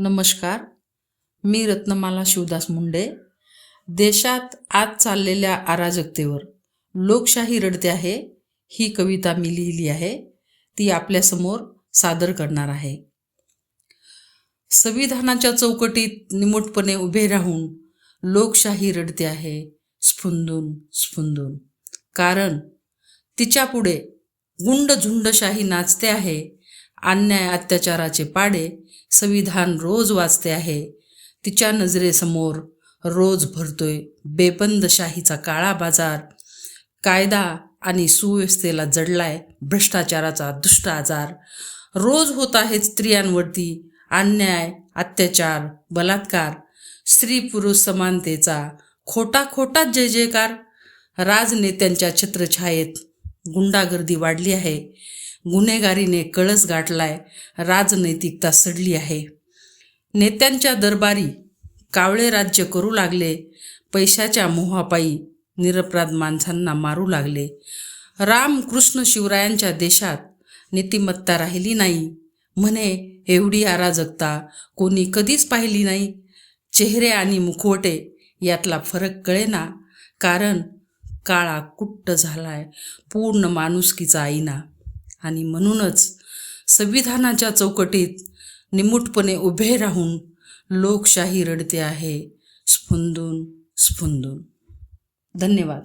नमस्कार. मी रत्नमाला शिवदास मुंडे. देशात आज चाललेल्या अराजकतेवर लोकशाही रडते आहे ही कविता मी लिहिली आहे ती आपल्यासमोर सादर करणार आहे. संविधानाच्या चौकटीत निमूटपणे उभे राहून लोकशाही रडते आहे स्फुंदून स्फुंदून. कारण तिच्यापुढे गुंड झुंडशाही नाचते आहे अन्याय अत्याचाराचे पाडे संविधान रोज वाचते आहे. तिच्या नजरेसमोर रोज भरतोय बेबंदशाहीचा काळा बाजार. कायदा आणि सुव्यवस्थेला जडलाय भ्रष्टाचाराचा दुष्ट आजार. रोज होत आहेत स्त्रियांवरती अन्याय अत्याचार बलात्कार. स्त्री पुरुष समानतेचा खोटा खोटा जय जयकार. राजनेत्यांच्या छत्रछायेत गुंडागर्दी वाढली आहे. गुन्हेगारीने कळस गाठलाय राजनैतिकता सडली आहे. नेत्यांच्या दरबारी कावळे राज्य करू लागले पैशाच्या मोहापायी निरपराध माणसांना मारू लागले. रामकृष्ण शिवरायांच्या देशात नीतिमत्ता राहिली नाही. म्हणे एवढी अराजकता कोणी कधीच पाहिली नाही. चेहरे आणि मुखवटे यातला फरक कळेना कारण काळा कुट्ट झालाय पूर्ण माणुसकीचा आईना. आणि म्हणूनच संविधानाच्या चौकटीत निमूटपणे उभे राहून लोकशाही रडते आहे. स्फुंदून स्फुंदून. धन्यवाद.